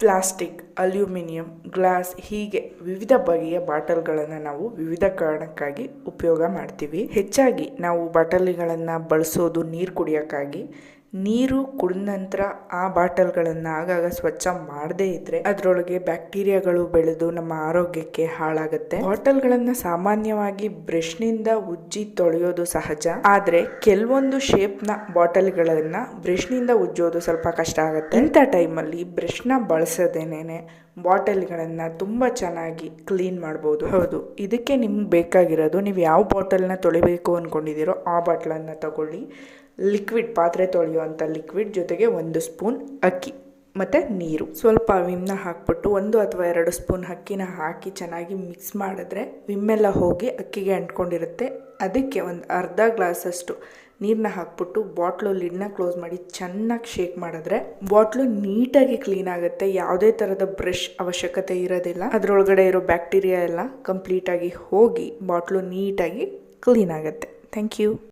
Plastic, aluminium, glass ಹೀಗೆ ವಿವಿಧ ಬಗೆಯ ಬಾಟಲ್ಗಳನ್ನು ನಾವು ವಿವಿಧ ಕಾರಣಕ್ಕಾಗಿ ಉಪಯೋಗ ಮಾಡ್ತೀವಿ. ಹೆಚ್ಚಾಗಿ ನಾವು ಬಾಟಲಿಗಳನ್ನು ಬಳಸೋದು ನೀರು ಕುಡಿಯೋಕ್ಕಾಗಿ ನೀರು ಕುಡಿದ ನಂತರ ಆ ಬಾಟಲ್ಗಳನ್ನು ಆಗಾಗ ಸ್ವಚ್ಛ ಮಾಡದೇ ಇದ್ರೆ ಅದರೊಳಗೆ ಬ್ಯಾಕ್ಟೀರಿಯಾಗಳು ಬೆಳೆದು ನಮ್ಮ ಆರೋಗ್ಯಕ್ಕೆ ಹಾಳಾಗುತ್ತೆ. ಬಾಟಲ್ಗಳನ್ನು ಸಾಮಾನ್ಯವಾಗಿ ಬ್ರಷ್ನಿಂದ ಉಜ್ಜಿ ತೊಳೆಯೋದು ಸಹಜ. ಆದರೆ ಕೆಲವೊಂದು ಶೇಪ್ನ ಬಾಟಲ್ಗಳನ್ನು ಬ್ರಷ್ನಿಂದ ಉಜ್ಜೋದು ಸ್ವಲ್ಪ ಕಷ್ಟ ಆಗುತ್ತೆ. ಇಂಥ ಟೈಮಲ್ಲಿ ಬ್ರಷ್ನ ಬಳಸದೇನೆ ಬಾಟಲ್ಗಳನ್ನು ತುಂಬ ಚೆನ್ನಾಗಿ ಕ್ಲೀನ್ ಮಾಡ್ಬೋದು. ಹೌದು, ಇದಕ್ಕೆ ನಿಮ್ಗೆ ಬೇಕಾಗಿರೋದು ನೀವು ಯಾವ ಬಾಟಲ್ನ ತೊಳಿಬೇಕು ಅಂದ್ಕೊಂಡಿದ್ದೀರೋ ಆ ಬಾಟ್ಲನ್ನು ತಗೊಳ್ಳಿ. ಲಿಕ್ವಿಡ್ ಪಾತ್ರೆ ತೊಳೆಯುವಂಥ ಲಿಕ್ವಿಡ್ ಜೊತೆಗೆ ಒಂದು ಸ್ಪೂನ್ ಅಕ್ಕಿ, ಮತ್ತು ನೀರು. ಸ್ವಲ್ಪ ವಿಮ್ನ ಹಾಕ್ಬಿಟ್ಟು ಒಂದು ಅಥವಾ ಎರಡು ಸ್ಪೂನ್ ಅಕ್ಕಿನ ಹಾಕಿ ಚೆನ್ನಾಗಿ ಮಿಕ್ಸ್ ಮಾಡಿದ್ರೆ ವಿಮ್ಮೆಲ್ಲ ಹೋಗಿ ಅಕ್ಕಿಗೆ ಅಂಟ್ಕೊಂಡಿರುತ್ತೆ. ಅದಕ್ಕೆ ಒಂದು ಅರ್ಧ ಗ್ಲಾಸಷ್ಟು ನೀರನ್ನ ಹಾಕ್ಬಿಟ್ಟು ಬಾಟ್ಲು ಲಿಡ್ನ ಕ್ಲೋಸ್ ಮಾಡಿ ಚೆನ್ನಾಗಿ ಶೇಕ್ ಮಾಡಿದ್ರೆ ಬಾಟ್ಲು ನೀಟಾಗಿ ಕ್ಲೀನ್ ಆಗುತ್ತೆ. ಯಾವುದೇ ಥರದ ಬ್ರಷ್ ಅವಶ್ಯಕತೆ ಇರೋದಿಲ್ಲ. ಅದರೊಳಗಡೆ ಇರೋ ಬ್ಯಾಕ್ಟೀರಿಯಾ ಎಲ್ಲ ಕಂಪ್ಲೀಟಾಗಿ ಹೋಗಿ ಬಾಟ್ಲು ನೀಟಾಗಿ ಕ್ಲೀನ್ ಆಗುತ್ತೆ. Thank you.